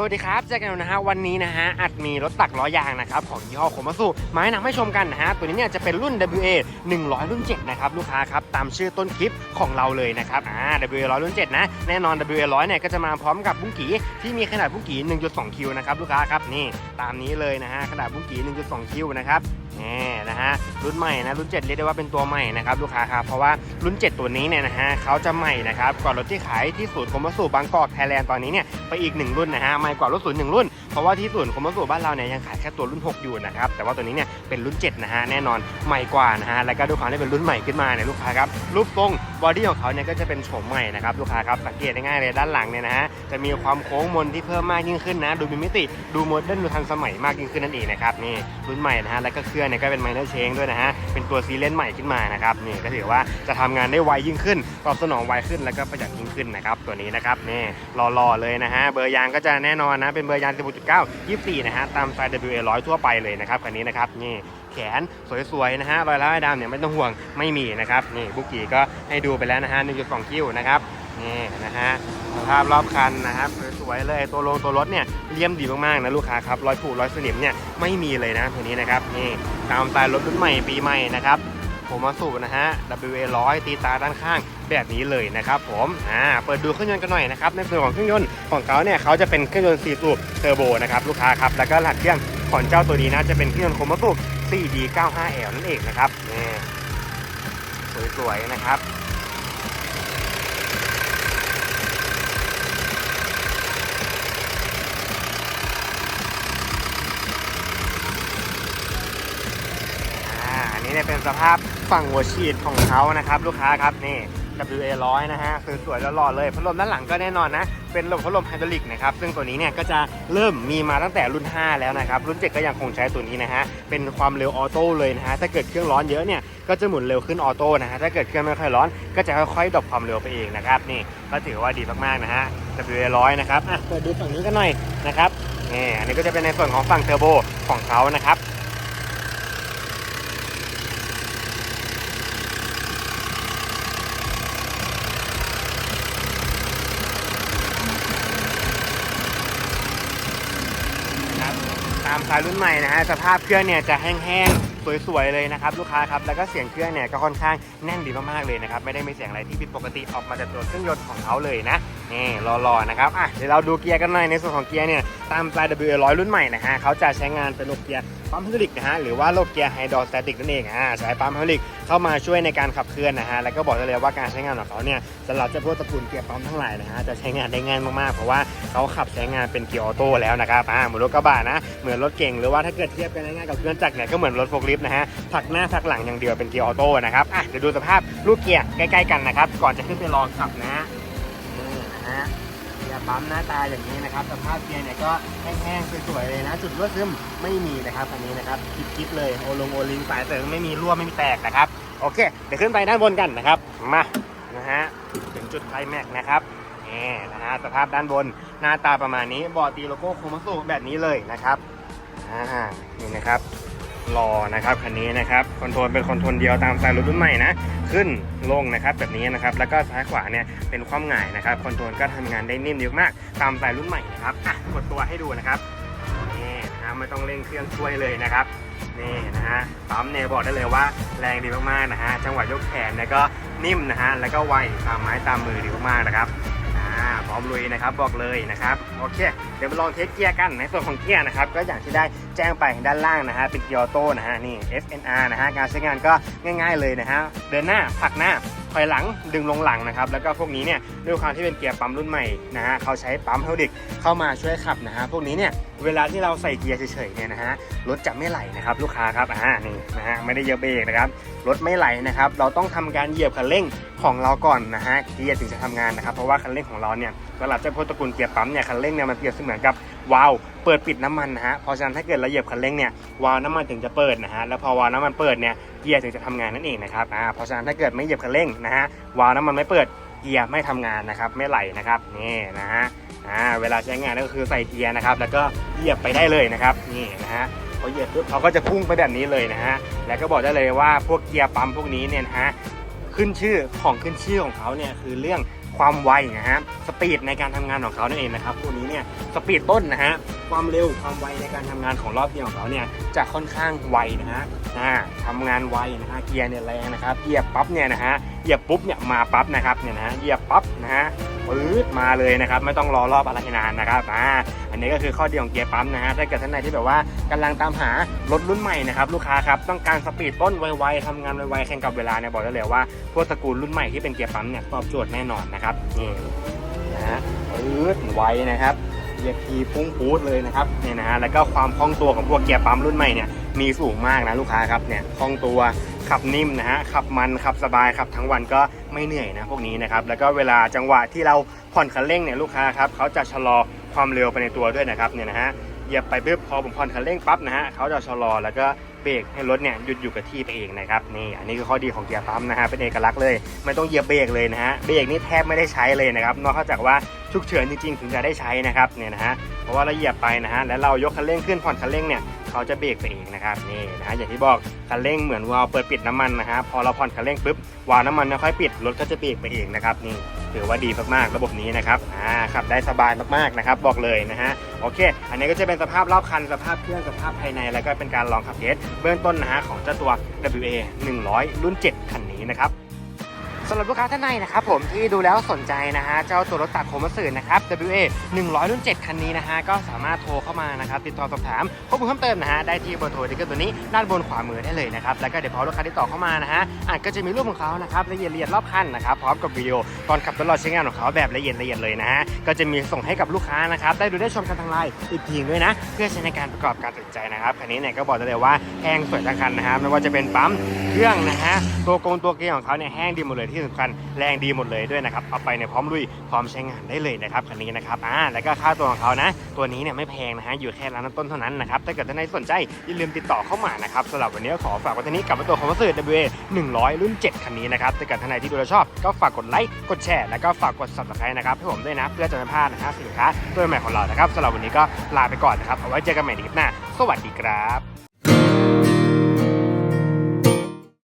สวัสดีครับเจอกันนะฮะวันนี้นะฮะอัดมีรถตักล้อยางนะครับของยี่ห้อโคมาสุมาให้นำให้ชมกันนะฮะตัวนี้เนี่ยจะเป็นรุ่น WA 100 รุ่น 7 นะครับลูกค้าครับตามชื่อต้นคลิปของเราเลยนะครับอ่า WA 100 รุ่น 7 นะ แน่นอน WA 100 เนี่ยก็จะมาพร้อมกับบุ้งกีที่มีขนาดบุ้งกี1.2 คิวนะครับลูกค้าครับนี่ตามนี้เลยนะฮะขนาดบุ้งกี1.2 คิวนะครับ นี่นะฮะรุ่นใหม่นะรุ่น 7 เรียกได้ว่าเป็นตัวใหม่นะครับลูกค้าครับเพราะว่ารุ่น 7 ตัวนี้เนี่ยนะฮะเขาจะใหม่นะครับก่อนรถที่ขายที่ศูนย์โคมาสุบางกอกไทยแลนด์ตอนนี้เนี่ยไปอีกหนึ่งรุ่นนะฮะใหม่กว่ารถศูนย์หนึ่งรุ่นเพราะว่าที่ศูนย์โคมาสุบ้านเราเนี่ยยังขายแค่ตัวรุ่น 6 อยู่นะครับแต่ว่าตัวนี้เนี่ยเป็นรุ่น 7 นะฮะแน่นอนใหม่กว่านะฮะแล้วก็ด้วยความที่เป็นรุ่นใหม่ขึ้นมาเนี่ยลูกค้าครับรูปทรงบอดี้ของเขาเนี่ยก็จะเป็นโฉมใหม่นะครับลูกค้าครับสังเกตได้ง่ายเลยด้านหลังเนี่ยนะฮะจะมีความโค้งมนที่เพิ่มมากยิ่งขึ้นนะดูมีมิติดูโมเดิร์นดูทันสมัยมากยิ่งขึ้นนั่นเองนะครับนี่รุ่นใหม่นะฮะแล้วก็เครื่อเนี่ยก็เป็นไมเนอร์เชงด้วยนะฮะ เป็นตัวซีเลนใหม่ขึ้นมานะครับนี่ก็ถือว่าจะทำงานได้ไวยิ่งขึ้น ตอบสนองไวขึ้นแล้วก็ประหยัดยิ่งขึ้นนะครับตัวนี้นะครับนี่รอๆเลยนะฮะเบอร์ยางก็จะแน่นอนนะเป็นเบอร์ยาง 16.9 24 นะฮะตามสไตล์ WA 100 ทั่วไปเลยนะครับคันนี้นะครับนี่แขนสวยๆนะฮะรอยร้าวไอ้ดำเนี่ยไม่ต้องห่วงไม่มีนะครับนี่บุกกี้ก็ให้ดูไปแล้วนะฮะ1.2คิ้วนะครับ นี่นะฮะสภาพรอบคันนะครับสวยเลยตัวลงตัวรถเนี่ยเลี่ยมดีมากๆนะลูกค้าครับรอยผุรอยสนิมเนี่ยไม่มีเลยนะตัวนี้นะครับนี่ตามสไตล์รถรุ่นใหม่ปีใหม่นะครับผมมาสูบนะฮะ WA 100ตีตาด้านข้างแบบนี้เลยนะครับผมอ่าเปิดดูเครื่องยนต์กันหน่อยนะครับในส่วนของเครื่องยนต์ของเขาเนี่ยเขาจะเป็นเครื่องยนต์4สูบเทอร์โบนะครับลูกค้าครับแล้วก็รหัสเครื่องของเจ้าตัวนี้นะจะเป็นเครื่องยนต์โคมาสุ 4D95L นั่นเองนะครับนี่สวยๆนะครับ อ่าอันนี้เนี่ยเป็น สภาพฝั่งหัวฉีดของเขานะครับลูกค้าครับนี่ WA 100นะฮะสวยๆแล้วหล่อเลยพัดลมด้านหลังก็แน่นอนนะ เป็นลมพัดลมไฮดรอลิกนะครับซึ่งตัวนี้เนี่ยก็จะเริ่มมีมาตั้งแต่รุ่น 5 แล้วนะครับ รุ่น 7 ก็ยังคงใช้ตัวนี้นะฮะ เป็นความเร็วออโต้เลยนะฮะ ถ้าเกิดเครื่องร้อนเยอะเนี่ยก็จะหมุนเร็วขึ้นออโต้นะฮะ ถ้าเกิดเครื่องไม่ค่อยร้อนก็จะค่อยๆดรอปความเร็วไปเองนะครับนี่ก็ถือว่าดีมากๆนะฮะ WA 100นะครับอะเปิดดูฝั่งนี้กันหน่อยนะครับนี่อันนี้ก็จะเป็นในส่วนของฝั่งเทอร์โบของเขานะครับนะครับ คามสายรุ่นใหม่นะฮะสภาพเครื่องเนี่ยจะแห้งๆสวยๆเลยนะครับลูกค้าครับแล้วก็เสียงเครื่องเนี่ยก็ค่อนข้างแน่นดีมากๆเลยนะครับไม่ได้มีเสียงอะไรที่ผิดปกติออกมาจากตัวเครื่องยนต์ของเขาเลยนะ นี่รอๆนะครับอะเดี๋ยวเราดูเกียร์กันหน่อยในส่วนของเกียร์เนี่ยตามสาย WA 100 รุ่นใหม่นะฮะเขาจะใช้งานเป็นระบบเกียร์ปั๊มไฮดรอลิกนะฮะหรือว่าระบบเกียร์ไฮดรอสแตติกนั่นเองอ่าใช้ปั๊มไฮดรอลิกเข้ามาช่วยในการขับเคลื่อนนะฮะแล้วก็บอกได้เลยว่าการใช้งานของเขาเนี่ยสำหรับเจ้าพวกตระกูลเกียร์ปั๊มทั้งหลายนะฮะจะใช้งานได้ง่ายมากๆเพราะว่าเขาขับใช้งานเป็นเกียร์ออโต้แล้วนะครับอ่าเหมือนรถกระบะนะเหมือนรถเก่งหรือว่าถ้าเกิดเทียบกันง่ายๆกับเครื่องจักรเนี่ยก็เหมือนรถโฟล์คลิฟต์นะฮะผักหน้าผักหลังอย่างเดียวเป็นเกียร์ออโต้นะครับอะเดี๋ยวดูสภาพลูกเกียร์ใกล้ๆกันนะครับก่อนจะขึ้นไปลองขับนะ นี่นะเกียร์ปั๊มหน้าตาอย่างนี้นะครับสภาพเกียร์เนี่ยก็แห้งๆสวยๆเลยนะ จุดรั่วซึมไม่มีนะครับอันนี้นะครับคิดๆเลยโอลงโอลิงสายเสริมไม่มีรั่วไม่มีแตกนะครับโอเคเดี๋ยวขึ้นไปด้านบนกันนะครับมานะฮะถึงจุดไคลแม็กนะครับนี่นะฮะสภาพด้านบนหน้าตาประมาณนี้บอร์ดตีโลโก้โคมาสุแบบนี้เลยนะครับอ่านี่นะครับ รอนะครับคันนี้นะครับคอนโทรลเป็นคอนโทรลเดียวตามสไตล์รถรุ่นใหม่นะขึ้นลงนะครับแบบนี้นะครับแล้วก็ซ้ายขวาเนี่ยเป็นความหง่ายนะครับคอนโทรลก็ทำงานได้นิ่มเดีมาก ตามสไตล์รุ่นใหม่นะครับอะกดตัวให้ดูนะครับนี่นะฮะไม่ต้องเร่งเครื่องช่วยเลยนะครับนี่นะฮะปั๊มเนี่ยบอกได้เลยว่าแรงดีมากๆนะฮะจังหวะยกแขนเนี่ยก็นิ่มนะฮะแล้วก็ไวตามไม้ตามมือดีมากๆนะครับ พร้อมลุยนะครับบอกเลยนะครับโอเคเดี๋ยวมาลองเทสเกียร์กันในส่วนของเกียร์นะครับก็อย่างที่ได้แจ้งไปด้านล่างนะฮะเป็นเกียร์ออโต้นะฮะนี่ FNR นะฮะการใช้งานก็ง่าย ๆเลยนะฮะเดินหน้าผลักหน้า อยหลังดึงลงหลังนะครับ แล้วก็พวกนี้เนี่ยด้วยความที่เป็นเกียร์ปั๊มรุ่นใหม่นะฮะเขาใช้ปั๊มเฮลิกเข้ามาช่วยขับนะฮะพวกนี้เนี่ยเวลาที่เราใส่เกียร์เฉยๆเนี่ยนะฮะรถจะไม่ไหลนะครับลูกค้าครับอ่านี่นะฮะไม่ได้เยอะเบรกนะครับรถไม่ไหลนะครับเราต้องทำการเหยียบคันเร่งของเราก่อนนะฮะเกียร์ถึงจะทำงานนะครับเพราะว่าคันเร่งของเราเนี่ย สำหรับเจ้าพวกตระกูลเกียร์ปั๊มเนี่ยคันเร่งเนี่ยมันเปรียบเสมือนกับวาล์วเปิดปิดน้ำมันนะฮะเพราะฉะนั้นถ้าเกิดเราเหยียบคันเร่งเนี่ยวาล์วน้ำมันถึงจะเปิดนะฮะแล้วพอวาล์วน้ำมันเปิดเนี่ยเกียร์ถึงจะทำงานนั่นเองนะครับอ่าเพราะฉะนั้นถ้าเกิดไม่เหยียบคันเร่งนะฮะวาล์วน้ำมันไม่เปิดเกียร์ไม่ทำงานนะครับไม่ไหลนะครับนี่นะฮะอ่าเวลาใช้งานก็คือใส่เกียร์นะครับแล้วก็เหยียบไปได้เลยนะครับนี่นะฮะพอเหยียบปุ๊บเขาก็จะพุ่งไปแบบนี้เลยนะฮะแล้วก็บอกได้เลยว่าพวกเกียร์ปั๊มพวกนี้เนี่ยนะฮะขึ้นชื่อของขึ้นชื่อของเขาเนี่ยคือเรื่อง ความไวนะฮะสปีดในการทำงานของเขานั่นเองนะครับตัวนี้เนี่ยสปีดต้นนะฮะความเร็วความไวในการทำงานของรอบเดียวของเขาเนี่ยจะค่อนข้างไวนะฮะอ่าทำงานไวนะฮะเกียร์เนี่ยแรงนะครับเกียร์ปั๊บเนี่ยนะฮะเหยียบปุ๊บเนี่ยมาปั๊บนะครับเนี่ยนะฮะเหยียบปั๊บนะฮะ ปื๊ดมาเลยนะครับ ไม่ต้องรอรอบอะไรนานนะครับอ่าอันนี้ก็คือข้อดีของเกียร์ปั๊มนะฮะถ้าเกิดท่านใดที่แบบว่ากำลังตามหารถรุ่นใหม่นะครับลูกค้าครับต้องการสปีดต้นไวๆทำงานไวๆแข่งกับเวลาเนี่ยบอกได้เลยว่าพวกตระกูลรุ่นใหม่ที่เป็นเกียร์ปั๊มเนี่ยตอบโจทย์แน่นอนนะครับนี่นะฮะปื๊ดไวนะครับเหยียบทีพุ่งปูดเลยนะครับเนี่ยนะฮะแล้วก็ความคล่องตัวของพวกเกียร์ปั๊มรุ่นใหม่เนี่ยมีสูงมากนะลูกค้าครับเนี่ยคล่องตัว ขับนิ่มนะฮะขับมันขับสบายขับทั้งวันก็ไม่เหนื่อยนะพวกนี้นะครับแล้วก็เวลาจังหวะที่เราผ่อนคันเร่งเนี่ยลูกค้าครับเขาจะชะลอความเร็วไปในตัวด้วยนะครับเนี่ยนะฮะเหยียบไปปุ๊บพอผมผ่อนคันเร่งปั๊บนะฮะเขาจะชะลอแล้วก็เบรกให้รถเนี่ยหยุดอยู่กับที่ไปเองนะครับนี่อันนี้คือข้อดีของเกียร์ปั๊มนะฮะเป็นเอกลักษณ์เลยไม่ต้องเหยียบเบรกเลยนะฮะเบรกนี่แทบไม่ได้ใช้เลยนะครับนอกจากว่าฉุกเฉินจริงๆถึงจะได้ใช้นะครับเนี่ยนะฮะเพราะว่าเราเหยียบไปนะฮะแล้วเรายกคันเร่งขึ้นผ่อนคันเร่งเนี่ย เขาจะเบรกไปเองนะครับนี่นะฮะอย่างที่บอกคันเร่งเหมือนวาล์วเปิดปิดน้ำมันนะฮะพอเราผ่อนคันเร่งปุ๊บวาล์วน้ำมันเนี่ยค่อยปิดรถก็จะเบรกไปเองนะครับนี่ถือว่าดีมากๆระบบนี้นะครับอ่าขับได้สบายมากๆนะครับบอกเลยนะฮะโอเค อันนี้ก็จะเป็นสภาพรอบคันสภาพเครื่องสภาพภายใน แล้วก็เป็นการลองขับเทสเบื้องต้นนะฮะของเจ้าตัว WA 100 รุ่น 7 คันนี้นะครับ สำหรับลูกค้าท่านใดนะครับผมที่ดูแล้วสนใจนะฮะเจ้าตัวรถตักโคมัสสื่อนะครับ WA 100รุ่น7คันนี้นะฮะก็สามารถโทรเข้ามานะครับติดต่อสอบถามข้อมูลเพิ่มเติมนะฮะได้ที่เบอร์โทรที่ขึ้นตัวนี้ด้านบนขวามือได้เลยนะครับแล้วก็เดี๋ยวพอลูกค้าติดต่อเข้ามานะฮะอาจก็จะมีรูปของเขานะครับละเอียดละเอียดรอบคันนะครับพร้อมกับวิดีโอตอนขับตลอดใช้งานของเขาแบบละเอียดละเอียดเลยนะฮะก็จะมีส่งให้กับลูกค้านะครับได้ดูได้ชมกันทางไลน์อีกทีด้วยนะ เพื่อใช้ในการประกอบการตัดสินใจนะครับคันนี้เนี่ยก็บอกได้เลยว่าแห้งสวยทั้งคันนะฮะไม่ว่าจะเป็นปั๊มเครื่องนะฮะตัวกงตัวเกียร์ของเขาเนี่ยแห้งดีหมดเลยที่สำคัญแรงดีหมดเลยด้วยนะครับเอาไปเนี่ยพร้อมลุยพร้อมใช้งานได้เลยนะครับคันนี้นะครับอ่าแล้วก็ค่าตัวของเขานะตัวนี้เนี่ยไม่แพงนะฮะอยู่แค่ร้านต้นเท่านั้นนะครับถ้าเกิดท่านใดสนใจอย่าลืมติดต่อเข้ามานะครับสำหรับวันนี้ขอฝากไว้ที่นี้กับตัวของมัสเตอร์ WA 100 รุ่น 7 คันนี้นะครับถ้าเกิดท่านใดที่ดูแลชอบ ก็ฝากกดไลค์กดแชร์แล้วก็ฝากกด subscribe นะครับให้ผมด้วยนะเพื่อจะไม่พลาดนะฮะสินค้าตัวใหม่ของเรานะครับสำหรับวันนี้ก็ลาไปก่อนนะครับเอาไว้เจอกันใหม่ในคลิปหน้า สวัสดีครับ